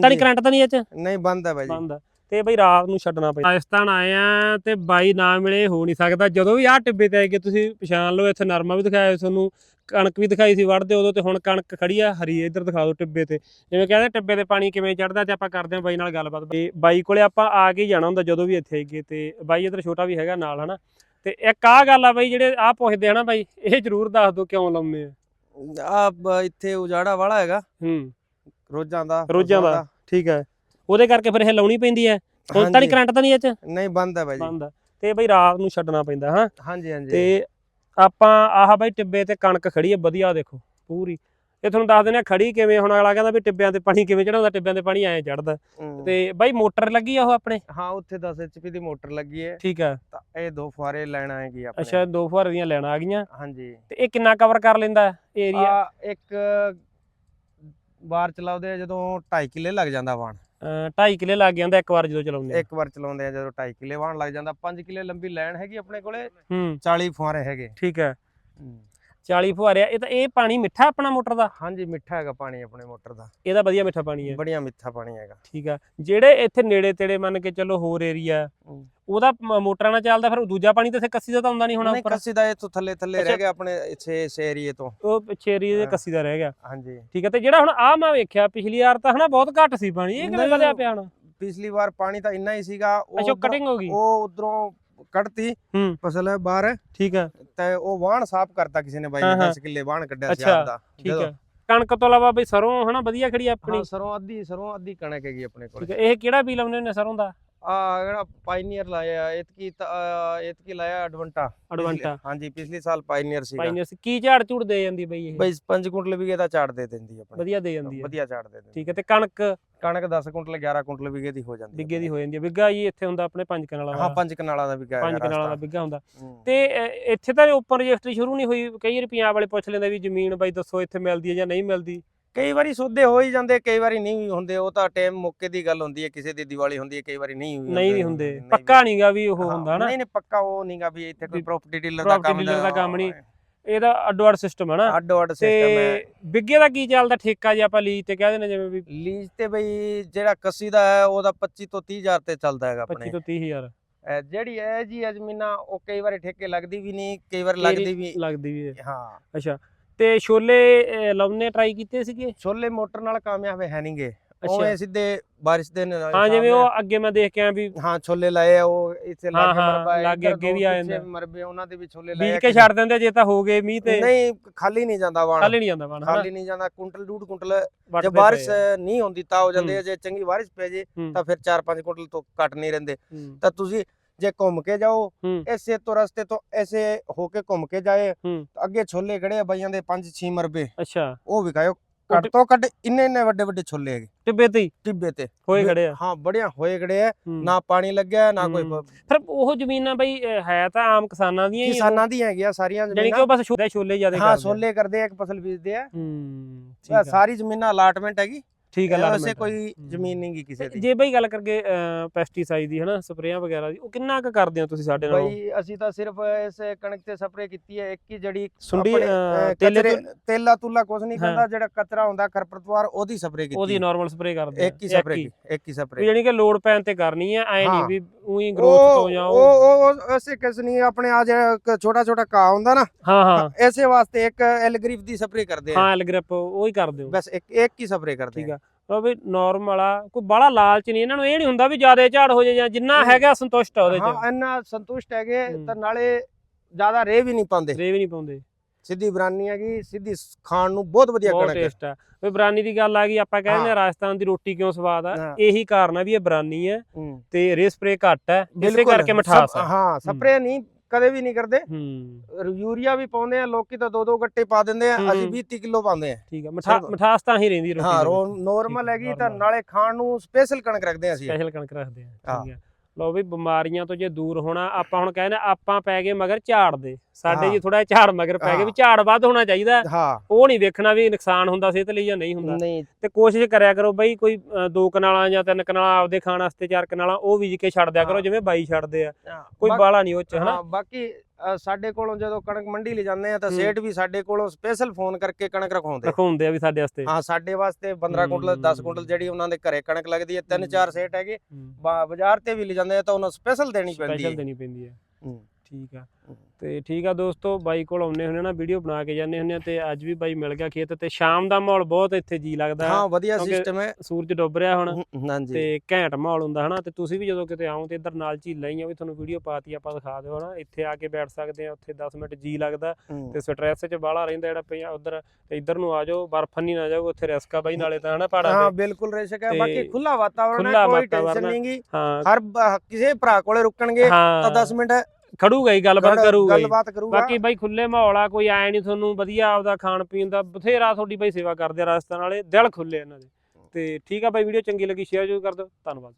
ਤਾਂ ਨਹੀਂ ਕਰੰਟ ਤਾਂ ਨਹੀਂ ਇਹ ਚ? ਨਹੀਂ ਬੰਦ ਹੈ ਬਾਈ ਜੀ। ਬੰਦ ਆ। ਤੇ ਬਈ ਰਾਤ ਨੂੰ ਛੱਡਣਾ ਪੈਂਦਾ ਰਾਜਸਥਾਨ ਆਏ ਆ ਤੇ ਬਾਈ ਨਾ ਮਿਲੇ ਹੋ ਨਹੀਂ ਸਕਦਾ। ਜਦੋਂ ਵੀ ਆਹ ਟਿੱਬੇ ਤੇ ਆਏ ਕਿ ਤੁਸੀਂ ਪਛਾਣ ਲਓ ਇੱਥੇ ਨਰਮਾ ਵੀ ਦਿਖਾਇਆ ਤੁਹਾਨੂੰ ਕਣਕ ਵੀ ਦਿਖਾਈ ਸੀ ਵੜਦੇ ਉਦੋਂ ਤੇ ਹੁਣ ਕਣਕ ਖੜੀ ਆ ਹਰੀ ਇੱਧਰ ਦਿਖਾ ਦਿਓ ਟਿੱਬੇ ਤੇ। ਜਿਵੇਂ ਕਹਿੰਦੇ ਟਿੱਬੇ ਤੇ ਪਾਣੀ ਕਿਵੇਂ ਚੜਦਾ ਤੇ ਆਪਾਂ ਕਰਦੇ ਹਾਂ ਬਾਈ ਨਾਲ ਗੱਲਬਾਤ। ਤੇ ਬਾਈ ਕੋਲੇ ਆਪਾਂ ਆ ਕੇ ਹੀ ਜਾਣਾ ਹੁੰਦਾ ਜਦੋਂ ਵੀ ਇੱਥੇ ਆਈਏ ਤੇ ਬਾਈ ਇੱਧਰ ਛੋਟਾ ਵੀ ਹੈਗਾ ਨਾਲ ਹਨਾ? ਤੇ ਇੱਕ ਆਹ ਗੱਲ ਆ ਬਾਈ ਜਿਹੜੇ ਆਹ ਪੁੱਛਦੇ ਹਨਾ ਬਾਈ ਇਹ ਜ਼ਰੂਰ ਦੱਸ ਦਿਓ ਕਿਉਂ ਲਾਉਂਦੇ ਆ। ਆ ਇੱਥੇ ਉਜਾੜਾ ਵਾਲਾ ਹੈਗਾ। ਹੂੰ। ਰੋਜ਼ਾਂ ਦਾ ਰੋਜ਼ਾਂ ਦਾ। ਠੀਕ ਹੈ। ਉਹਦੇ ਕਰਕੇ ਫਿਰ ਇਹ ਲਾਉਣੀ ਪੈਂਦੀ ਹੈ। ਹੁਣ ਤਾਂ ਨਹੀਂ। ਕਰੰਟ ਤਾਂ ਨਹੀਂ ਇਹ ਚ? ਨਹੀਂ ਬੰਦ ਹੈ ਬਾਈ ਜੀ। ਬੰਦ। ਤੇ ਬਈ ਰਾਤ ਨੂੰ ਛੱਡਣਾ ਪੈਂਦਾ ਹਾਂ। ਹਾਂਜੀ ਹਾਂਜੀ। ਤੇ ਆਪਾਂ ਆਹ ਬਾਈ ਟਿੱਬੇ ਤੇ ਕਣਕ ਖੜੀ ਹੈ ਵਧੀਆ ਦੇਖੋ ਪੂਰੀ। ਇਹ ਤੁਹਾਨੂੰ ਦੱਸ ਦਿੰਦੇ ਆ ਖੜੀ ਕਿਵੇਂ ਹੁਣ ਅਗਲਾ ਕਹਿੰਦਾ ਵੀ ਟਿੱਬਿਆਂ ਤੇ ਪਾਣੀ ਕਿਵੇਂ ਚੜਾਉਂਦਾ ਟਿੱਬਿਆਂ ਤੇ ਪਾਣੀ ਐਂ ਚੜਦਾ। ਤੇ ਬਾਈ ਮੋਟਰ ਲੱਗੀ ਆ ਉਹ ਆਪਣੇ? ਹਾਂ ਉੱਥੇ 10 ਐਚਪੀ ਦੀ ਮੋਟਰ ਲੱਗੀ ਹੈ। ਠੀਕ ਆ ਤਾਂ ਇਹ ਦੋ ਫੁਆਰੇ ਲੈਣ ਆਏਗੀ ਆਪਣੇ। ਅੱਛਾ ਦੋ ਫੁਹਾਰੇ ਦੀਆਂ ਲੈਣ ਆ ਗਈਆਂ। ਹਾਂਜੀ। ਤੇ ਇਹ ਕਿੰਨਾ ਕਵਰ ਕਰ ਲੈਂਦਾ ਏਰੀਆ ਆ ਇੱਕ ਵਾਰ ਚਲਾਉਂਦੇ ਆ ਜਦੋਂ 2.5 ਕਿੱਲੇ ਲੱਗ ਜਾਂਦਾ ਵਾਣ। 2.5 ਕਿਲੇ ਲੱਗ ਜਾਂਦਾ ਇੱਕ ਵਾਰ ਜਦੋਂ ਚਲਾਉਂਦੇ ਆ। ਇੱਕ ਵਾਰ ਚਲਾਉਂਦੇ ਆ ਜਦੋਂ 2.5 ਕਿੱਲੇ ਵਾਣ ਲੱਗ ਜਾਂਦਾ। 5 ਕਿੱਲੇ ਲੰਬੀ ਲਾਈਨ ਹੈਗੀ ਆਪਣੇ ਕੋਲੇ ਹੂੰ। 40 ਫੁਆਰੇ ਹੈਗੇ। ਠੀਕ ਹੈ। 40 ਫੁਹਾਰੇ ਆ। ਇਹ ਤਾਂ ਇਹ ਪਾਣੀ ਮਿੱਠਾ ਆਪਣਾ ਮੋਟਰ ਦਾ? ਹਾਂਜੀ ਮਿੱਠਾ ਹੈਗਾ ਪਾਣੀ ਆਪਣੇ ਮੋਟਰ ਦਾ। ਇਹਦਾ ਵਧੀਆ ਮਿੱਠਾ ਪਾਣੀ ਹੈ। ਬੜੀਆ ਮਿੱਠਾ ਪਾਣੀ ਹੈਗਾ। ਠੀਕ ਆ ਜਿਹੜੇ ਇੱਥੇ ਨੇੜੇ ਤੇੜੇ ਮੰਨ ਕੇ ਚੱਲੋ ਹੋਰ ਏਰੀਆ। ਉਹਦਾ ਮ- ਮੋਟਰਾਂ ਨਾਲ ਚੱਲਦਾ ਫਿਰ ਦੂਜਾ ਪਾਣੀ ਤਾਂ ਇੱਥੇ ਕੱਸੀ ਦਾ ਤਾਂ ਆਉਂਦਾ ਨਹੀਂ ਹੋਣਾ ਨਹੀਂ ਉੱਪਰ। ਕੱਸੀ ਦਾ ਤੋਂ ਥੱਲੇ ਥੱਲੇ ਅੱਛਾ। ਰਹਿ ਗਿਆ ਆਪਣੇ ਇੱਥੇ ਇਸ ਏਰੀਏ ਤੋਂ। ਉਹ ਪਿੱਛੇ ਏਰੀਏ ਦੇ ਹਾਂ। ਕੱਸੀ ਦਾ ਰਹਿ ਗਿਆ। ਹਾਂਜੀ। ਠੀਕ ਹੈ ਤੇ ਜਿਹੜਾ ਹੁਣ ਆ ਮੈਂ ਵੇਖਿਆ ਪਿਛਲੀ ਵਾਰ ਤਾਂ ਹਨਾ ਬਹੁਤ ਘੱਟ ਸੀ ਪਾਣੀ ਇਹ ਕਿਵੇਂ ਨਹੀਂ, ਵਧਿਆ ਪਿਆ ਹੁਣ? ਪਿਛਲੀ ਵਾਰ ਪਾਣੀ ਤਾਂ ਇੰਨਾ ਹੀ ਸੀਗਾ ਉਹ ਅੱਛਾ ਉੱਧਰੋਂ- ਕਟਿੰਗ ਹੋ ਗਈ? ਉਹ ਉਧਰੋਂ ਕੱਢਤੀ ਹੂੰ। ਫਸਲ ਹੈ ਬਾਹਰ। ਠੀਕ ਹੈ। ਤੇ ਉਹ ਵਾਹਣ ਸਾਫ਼ ਕਰਤਾ ਕਿਸੇ ਨੇ ਬਾਈ ਹਾਂ, ਨੇ ਹਾਂ। 10 ਕਿੱਲੇ ਵਾਹਣ ਕੱਢਿਆ ਸੀ ਅੱਛਾ, ਆਪਦਾ ਠੀਕ ਜਦੋਂ- ਹੈ। ਕਣਕ ਤੋਂ ਇਲਾਵਾ ਬਈ ਸਰੋਂ ਹਨਾ ਵਧੀਆ ਖੜੀ ਆਪਣੀ? ਹਾਂ ਸਰੋਂ ਅੱਧੀ ਸਰੋਂ ਅੱਧੀ ਕਣਕ ਹੈਗੀ ਆਪਣੇ ਕੋਲ। ਠੀਕ ਹੈ ਇਹ ਕਿਹੜਾ ਬੀ ਲਾਉਂਦੇ ਨੇ ਸਰੋਂ ਦਾ? ਆ ਜਿਹੜਾ ਪਾਇਨੀਅਰ ਲਾਇਆ ਇਤਕੀ ਇਤਕੀ ਲਾਇਆ ਐਡਵੰਟਾ ਅਡਵਾਂਟਾ ਹਾਂਜੀ ਪਿਛਲੇ ਸਾਲ ਪਾਇਨੀਅਰ ਸੀਗਾ। ਪਾਈਨਸ ਕੀ ਝਾੜ ਝੂੜ ਦੇ ਜਾਂਦੀ ਬਈ ਇਹ? ਬਈ 5 ਕੁਇੰਟਲ ਵਿਗੇ ਦਾ ਝਾੜ ਦੇ ਦਿੰਦੀ ਆਪਣੇ। ਵਧੀਆ ਦੇ ਜਾਂਦੀ ਹੈ। ਵਧੀਆ ਝਾੜ ਦੇ ਦਿੰਦੀ। ਠੀਕ ਹੈ ਤੇ ਕਣਕ? ਕਣਕ 10 ਕੁਇੰਟਲ 11 ਕੁਇੰਟਲ ਵਿਗੇ ਦੀ ਹੋ ਜਾਂਦੀ ਬਿੱਗੇ ਦੀ ਹੋ ਜਾਂਦੀ ਹੈ। ਬਿੱਗਾ ਜੀ ਇੱਥੇ ਹੁੰਦਾ ਆਪਣੇ ਪੰਜ ਕਨਾਲਾਂ ਹਾਂ ਦਾ ਪੰਜ ਕਨਾਲਾਂ ਦਾ ਵਿਗਾ ਪੰਜ ਕਨਾਲਾਂ ਦਾ ਬਿੱਗਾ ਹੁੰਦਾ। ਹੂੰ। ਤੇ ਇੱਥੇ ਤਾਂ ਓਪਨ ਰਜਿਸਟਰੀ ਸ਼ੁਰੂ ਨਹੀਂ ਹੋਈ। ਕਈ ਵਾਰ ਪੰਜਾਬ ਵਾਲੇ ਪੁੱਛ ਲੈਂਦੇ ਵੀ ਜ਼ਮੀਨ ਬਾਈ ਦੱਸੋ ਇੱਥੇ ਮਿਲਦੀ ਹੈ ਜਾਂ ਨਹੀਂ ਮਿਲਦੀ। ਕਈ ਵਾਰੀ ਸੌਦੇ ਹੋ ਹੀ ਜਾਂਦੇ ਕਈ ਵਾਰੀ ਨਹੀਂ ਵੀ ਹੁੰਦੇ ਉਹ ਤਾਂ ਟਾਈਮ ਮੌਕੇ ਦੀ ਗੱਲ ਹੁੰਦੀ ਹੈ ਕਿਸੇ ਦੀ ਦੀਵਾਲੀ ਹੁੰਦੀ ਹੈ ਕਈ ਵਾਰੀ ਨਹੀਂ ਵੀ ਨਹੀਂ ਵੀ ਹੁੰਦੇ। ਪੱਕਾ ਨਹੀਂਗਾ ਵੀ ਉਹ ਹੁੰਦਾ ਨਾ ਨਹੀਂ ਨਹੀਂ ਪੱਕਾ ਉਹ ਨਹੀਂਗਾ ਵੀ ਇੱਥੇ ਕੋਈ ਪ੍ਰਾਪਰਟੀ ਡੀਲਰ ਦਾ ਕੰਮ ਦਾ ਕੰਮ ਨਹੀਂ। ਇਹਦਾ ਅੱਡੋ ਅੱਡ ਸਿਸਟਮ ਹੈ ਨਾ। ਅੱਡੋ ਅੱਡ ਸਿਸਟਮ ਹੈ। ਬਿੱਗੇ ਦਾ ਕੀ ਚੱਲਦਾ ਠੇਕਾ ਜੇ ਆਪਾਂ ਲੀਜ਼ ਤੇ ਕਹਿ ਦਿੰਦੇ ਜਿਵੇਂ ਵੀ ਲੀਜ਼ ਤੇ ਬਈ ਜਿਹੜਾ ਕੱਸੀ ਦਾ ਹੈ ਉਹਦਾ 25 ਤੋਂ 30 ਹਜ਼ਾਰ ਤੇ ਚੱਲਦਾ ਹੈਗਾ 25 ਆਪਣੇ ਤੋਂ 30000 ਅਹ ਜਿਹੜੀ ਹੈ ਜੀ ਅਜਮੀਨਾ ਉਹ ਕਈ ਵਾਰੀ ਠੇਕੇ ਲੱਗਦੀ ਵੀ ਨਹੀਂ ਕਈ ਵਾਰ ਲੱਗਦੀ ਵੀ ਲੱਗਦੀ ਵੀ ਹਾਂ। ਅੱਛਾ ਤੇ ਛੋਲੇ ਲਾਉਣੇ ਟਰਾਈ ਕੀਤੇ ਸੀਗੇ? ਛੋਲੇ ਮੋਟਰ ਨਾਲ ਕਾਮਯਾਬ ਹੈ ਨਹੀਂਗੇ ਉਹ ਸਿੱਧੇ ਬਾਰਿਸ਼ ਦੇ ਨਾਲ ਹਾਂ ਜਿਵੇਂ ਉਹ ਅੱਗੇ ਮੈਂ ਦੇਖ ਕੇ ਆ ਵੀ ਹਾਂ ਛੋਲੇ ਲਾਏ ਆ ਉਹ ਇੱਥੇ ਲਾਗੇ ਮਰਬਾ ਅੱਗੇ ਵੀ ਆ ਜਾਂਦਾ। ਮਰਬੇ ਉਹਨਾਂ ਦੇ ਵੀ ਛੋਲੇ ਲਾਏ ਬੀਜ ਕੇ ਛੱਡ ਦਿੰਦੇ ਜੇ ਤਾਂ ਹੋ ਗਏ ਮੀਂਹ ਤੇ। ਨਹੀਂ ਖਾਲੀ ਨਹੀਂ ਜਾਂਦਾ ਵਾਣ। ਖਾਲੀ ਨਹੀਂ ਜਾਂਦਾ ਬਣ ਖਾਲੀ ਨਹੀਂ ਜਾਂਦਾ ਕੁਇੰਟਲ ਡੂਢ ਕੁਇੰਟਲ ਵੱਟਦੇ ਜੇ ਬਾਰਿਸ਼। ਨਹੀਂ ਹੁੰਦੀ ਤਾਂ ਹੋ ਜਾਂਦੇ ਜੇ ਚੰਗੀ ਬਾਰਿਸ਼ ਪੈ ਜੇ ਤਾਂ ਫਿਰ 4-5 ਕੁਇੰਟਲ ਤੋਂ ਘੱਟ ਨਹੀਂ ਰਹਿੰਦੇ। ਤਾਂ ਤੁਸੀਂ ਜੇ ਘੁੰਮ ਕੇ ਜਾਓ ਹੂੰ। ਐਸੇ ਤੋਂ ਰਸਤੇ ਤੋਂ ਐਸੇ ਹੋ ਕੇ ਘੁੰਮ ਕੇ ਜਾਏ ਹੂੰ। ਅੱਗੇ ਛੋਲੇ ਖੜੇ ਆ ਬਈਆਂ ਦੇ 5-6 ਮਰਬੇ ਅੱਛਾ ਉਹ ਵਿਕਾਇਓ ਘੱਟ ਤੋਂ ਘੱਟ ਇੰਨੇ ਇੰਨੇ ਵੱਡੇ ਵੱਡੇ ਛੋਲੇ ਹੈਗੇ ਟਿੱਬੇ ਤੇ ਹੀ ਟਿੱਬੇ ਤੇ ਹੋਏ ਖੜੇ ਆ ਹਾਂ ਬੜੀਆਂ ਹੋਏ ਖੜੇ ਆ ਹੂੰ। ਨਾ ਪਾਣੀ ਲੱਗਿਆ ਨਾ ਕੋਈ ਹੂੰ। ਫਿਰ ਉਹ ਜ਼ਮੀਨਾਂ ਬਈ ਹੈ ਤਾਂ ਆਮ ਕਿਸਾਨਾਂ ਦੀਆਂ ਹੀ। ਕਿਸਾਨਾਂ ਦੀਆਂ ਹੈਗੀਆਂ ਸਾਰੀਆਂ ਜਾਣੀ ਕਿ ਜ਼ਮੀਨਾਂ ਉਹ ਬਸ ਛੋਲੇ ਛੋਲੇ ਜ਼ਿਆਦਾ ਹਾਂ ਕਰਦੇ ਆ। ਛੋਲੇ ਕਰਦੇ ਆ ਇੱਕ ਫਸਲ ਬੀਜਦੇ ਆ ਹੂੰ ਸਾਰੀ ਜ਼ਮੀਨਾਂ ਅਲਾਟਮੈਂਟ ਹੈਗੀ ਠੀਕ ਆ ਵੈਸੇ allotment ਆ। ਕੋਈ ਹੂੰ। ਜ਼ਮੀਨ ਨਹੀਂ ਗੀ ਕਿਸੇ ਦੀ ਜੇ ਬਈ ਗੱਲ ਕਰਗੇ ਪੈਸਟੀਸਾਈਡ ਦੀ ਹਨਾ ਸਪਰੇਆਂ ਵਗੈਰਾ ਦੀ ਉਹ ਕਿੰਨਾ ਕੁ ਕਰਦੇ ਹੋ ਤੁਸੀਂ ਸਾਡੇ ਨਾਲ ਬਈ ਅਸੀਂ ਤਾਂ ਸਿਰਫ ਇਸ ਕਣਕ ਤੇ ਸਪਰੇ ਕੀਤੀ ਹੈ ਇੱਕ ਹੀ ਜਿਹੜੀ ਸੁੰਡੀ ਤੇਲੇ ਤੇਲਾ ਤੁਲਾ ਕੁਝ ਨਹੀਂ ਹਾਂ। ਖਾਂਦਾ ਜਿਹੜਾ ਕਚਰਾ ਹੁੰਦਾ ਖਰਪਤਵਾਰ ਉਹਦੀ ਸਪਰੇ ਕੀਤੀ ਉਹਦੀ ਹੈ। ਨਾਰਮਲ ਸਪਰੇ ਕਰਦੇ ਇੱਕ ਹੀ ਸਪਰੇ ਇੱਕ ਹੀ ਸਪਰੇ ਜਾਨੀ ਕਿ ਲੋਡ ਪੈਣ ਤੇ ਕਰਨੀ ਆ ਐ ਨਹੀਂ ਹਾਂ। ਵੀ ਉਹੀ ਗਰੋਥ ਤੋਂ ਜਾਂ ਉਹ ਉਹ ਐਸੇ ਕਿਸ ਨਹੀਂ ਆਪਣੇ ਆ ਜਿਹੜਾ ਛੋਟਾ ਛੋਟਾ ਘਾਹ ਹੁੰਦਾ ਨਾ ਹਾਂ ਹਾਂ ਐਸੇ ਵਾਸਤੇ ਇੱਕ ਐਲਗ੍ਰਿਫ ਦੀ ਸਪਰੇ ਕਰਦੇ ਆ ਹਾਂ ਐਲਗ੍ਰਿਪ ਉਹ ਹੀ ਕਰਦੇ ਹੋ ਬਸ ਇੱਕ ਇੱਕ ਹੀ ਸਪਰੇ ਕਰਦੇ ਠੀਕ ਆ ਵੀ ਨਾਰਮਲ ਆ ਕੋਈ ਬੜਾ ਲਾਲਚ ਨਹੀਂ ਇਹਨਾਂ ਨੂੰ ਇਹ ਨਹੀਂ ਹੁੰਦਾ ਵੀ ਜ਼ਿਆਦਾ ਝਾੜ ਹੋ ਜਾਏ ਜਾਂ ਜਿੰਨਾ। ਹੈਗਾ ਸੰਤੁਸ਼ਟ ਆ ਉਹਦੇ ਚ ਹਾਂ ਇੰਨਾ ਸੰਤੁਸ਼ਟ ਹੈਗੇ। ਤਾਂ ਨਾਲੇ ਜ਼ਿਆਦਾ ਰੇ ਵੀ ਨਹੀਂ ਪਾਉਂਦੇ ਰੇ ਵੀ ਨਹੀਂ ਪਾਉਂਦੇ ਸਿੱਧੀ ਬਰਾਨੀ ਹੈਗੀ ਸਿੱਧੀ ਖਾਣ ਨੂੰ ਬਹੁਤ ਵਧੀਆ ਕਣਕ ਟੇਸਟ ਆ ਵੀ ਬਰਾਨੀ ਦੀ ਗੱਲ ਆ ਗਈ ਆਪਾਂ ਕਹਿੰਦੇ ਆ। ਰਾਜਸਥਾਨ ਦੀ ਰੋਟੀ ਕਿਉਂ ਸਵਾਦ ਆ। ਇਹੀ ਕਾਰਨ ਆ ਵੀ ਇਹ ਬਰਾਨੀ ਹੈ ਹੂੰ। ਤੇ ਰੇ ਸਪਰੇ ਘੱਟ ਹੈ ਇਸੇ। ਕਰਕੇ ਮਿਠਾਸ ਆ ਹਾਂ ਸਪਰੇ ਨਹੀਂ ਕਦੇ ਵੀ ਨਹੀਂ ਕਰਦੇ ਹੂੰ ਯੂਰੀਆ ਵੀ ਪਾਉਂਦੇ ਆ ਲੋਕੀ ਤਾਂ ਦੋ ਦੋ ਗੱਟੇ ਪਾ ਦਿੰਦੇ ਆ ਅਸੀਂ ਹੂੰ। 20 30 ਕਿਲੋ ਪਾਉਂਦੇ ਆ ਠੀਕ ਆ ਮਿਠਾ। ਮਿਠਾਸ ਤਾਂ ਹੀ ਰਹਿੰਦੀ ਰੋਟੀ ਹਾਂ। ਨੋਰਮਲ ਹੈਗੀ ਤਾਂ। ਨਾਲੇ ਖਾਣ ਨੂੰ ਸਪੈਸ਼ਲ ਕਣਕ ਰੱਖਦੇ ਆ ਅਸੀਂ ਸਪੈਸ਼ਲ ਕਣਕ ਰੱਖਦੇ ਆ। ਠੀਕ ਹੈ ਲਓ ਵੀ ਬਿਮਾਰੀਆਂ ਤੋਂ ਜੇ ਦੂਰ ਹੋਣਾ ਆਪਾਂ ਹੁਣ ਕਹਿੰਦੇ ਆਪਾਂ ਪੈ ਗਏ ਮਗਰ ਝਾੜ ਦੇ। ਸਾਡੇ ਜੀ। ਥੋੜਾ ਝਾੜ ਮਗਰ ਪੈ ਗਏ ਵੀ ਝਾੜ ਵੱਧ ਹੋਣਾ ਚਾਹੀਦਾ। ਉਹ ਨਹੀਂ ਵੇਖਣਾ ਵੀ ਨੁਕਸਾਨ ਹੁੰਦਾ ਸਿਹਤ ਲਈ ਜਾਂ ਨਹੀਂ ਹੁੰਦਾ। ਤੇ ਕੋਸ਼ਿਸ਼ ਕਰਿਆ ਕਰੋ ਬਈ ਕੋਈ ਦੋ ਕਨਾਲਾਂ ਜਾਂ ਤਿੰਨ ਕਨਾਲਾਂ ਆਪਦੇ ਖਾਣ ਵਾਸਤੇ ਚਾਰ ਕਨਾਲਾਂ ਉਹ ਬੀਜ ਕੇ ਛੱਡ ਦਿਆ ਕਰੋ। ਜਿਵੇਂ ਬਾਈ ਛੱਡਦੇ ਆ। ਕੋਈ ਬਾਲਾ ਨਹੀਂ ਉਹ ਚ ਹਨਾ? ਬਾਕੀ ਸਾਡੇ ਕੋਲੋਂ ਜਦੋਂ ਕਣਕ ਮੰਡੀ ਲੈ ਜਾਂਦੇ ਆ ਤਾਂ। ਸੇਠ ਵੀ ਸਾਡੇ ਕੋਲੋਂ ਸਪੈਸ਼ਲ ਫੋਨ ਕਰਕੇ ਕਣਕ ਰਖਾਉਂਦੇ ਆ। ਰਖਾਉਂਦੇ ਆ ਵੀ ਸਾਡੇ ਵਾਸਤੇ ਹਾਂ ਸਾਡੇ ਵਾਸਤੇ 15 ਕੁਇੰਟਲ 10 ਕੁਇੰਟਲ। ਜਿਹੜੀ ਉਹਨਾਂ ਦੇ ਘਰੇ ਕਣਕ ਲੱਗਦੀ ਹੈ ਤਿੰਨ। ਚਾਰ ਸੇਠ ਹੈਗੇ ਬਾਜ਼ਾਰ ਤੇ ਵੀ ਲੈ ਜਾਂਦੇ ਆ ਤਾਂ ਉਹਨਾਂ ਸਪੈਸ਼ਲ ਦੇਣੀ ਪੈਂਦੀ ਸਪੈਸ਼ਲ ਹੈ ਦੇਣੀ ਪੈਂਦੀ ਹੈ ਹੂੰ। ਠੀਕ ਆ। ਹੂੰ। ਤੇ ਠੀਕ ਆ ਦੋਸਤੋ ਬਾਈ ਕੋਲ ਆਉਂਦੇ ਹੁੰਦੇ ਨਾ ਵੀਡੀਓ ਬਣਾ ਕੇ ਜਾਂਦੇ ਆ ਤੇ ਅੱਜ ਵੀ ਬਾਈ ਮਿਲ ਗਿਆ ਖੇਤ ਤੇ। ਸ਼ਾਮ ਦਾ ਮਾਹੌਲ ਬਹੁਤ ਇੱਥੇ ਜੀ ਲੱਗਦਾ ਹਾਂ ਵਧੀਆ ਸਿਸਟਮ ਹੈ। ਸੂਰਜ ਡੁੱਬ ਰਿਹਾ ਹੁਣ ਹੂੰ, ਹਾਂਜੀ। ਤੇ ਘੈਂਟ ਮਾਹੌਲ ਹੁੰਦਾ ਹਨਾ ਤੇ ਤੁਸੀਂ ਵੀ ਜਦੋਂ ਕਿਤੇ ਆਓ ਤੇ ਇੱਧਰ ਨਾਲ ਝੀਲਾਂ ਹੀ ਆ ਵੀ ਤੁਹਾਨੂੰ ਵੀਡੀਓ ਪਾਤੀ ਆਪਾਂ ਦਿਖਾ ਦਿਓ ਹਨਾ। ਇੱਥੇ ਆ ਕੇ ਬੈਠ ਸਕਦੇ ਆ ਉੱਥੇ 10 ਮਿੰਟ ਜੀ ਲੱਗਦਾ ਹੂੰ। ਤੇ ਸਟ੍ਰੈਸ 'ਚ ਬਾਹਲਾ ਰਹਿੰਦਾ ਜਿਹੜਾ ਪਿਆ ਉਧਰ। ਤੇ ਇੱਧਰ ਨੂੰ ਆ ਜਾਓ ਬਰਫਨੀ ਨਾ ਜਾਓ ਉੱਥੇ ਰਿਸਕ ਆ ਬਾਈ ਨਾਲੇ ਤਾਂ ਹਨਾ ਪਹਾੜਾਂ ਹਾਂ ਬਿਲਕੁਲ ਰਹਿ ਸਕਿਆ ਤੇ ਬਾਕੀ ਖੁੱਲਾ ਵਾਤਾਵਰਣ ਹੈ ਕੋਈ ਟੈਨਸ਼ਨ ਵਾਤਾਵਰਣ ਨਹੀਂ ਗੀ। ਹਾਂ। ਹਰ ਕਿਸੇ ਭਰਾ ਕੋਲੇ ਰੁਕਣਗੇ ਤਾਂ ਹਾਂ 10 ਮਿੰਟ ਖੜੂਗਾ ਹੀ ਗੱਲਬਾਤ ਗੱਲ- ਕਰੂਗਾ ਹੀ ਗੱਲਬਾਤ ਕਰੂਗਾ। ਬਾਕੀ ਬਾਈ ਖੁੱਲੇ ਮਾਹੌਲ ਆ ਕੋਈ ਐ ਨਹੀਂ ਤੁਹਾਨੂੰ ਵਧੀਆ ਆਪਦਾ ਖਾਣ ਪੀਣ ਦਾ ਬਥੇਰਾ ਤੁਹਾਡੀ ਬਾਈ ਸੇਵਾ ਕਰਦੇ ਆ ਰਾਜਸਥਾਨ ਵਾਲੇ ਦਿਲ ਖੁੱਲੇ ਇਹਨਾਂ ਦੇ। ਤੇ ਠੀਕ ਆ ਬਾਈ ਵੀਡੀਓ ਚੰਗੀ ਲੱਗੀ ਸ਼ੇਅਰ ਜ਼ਰੂਰ ਕਰ ਦਿਓ ਧੰਨਵਾਦ।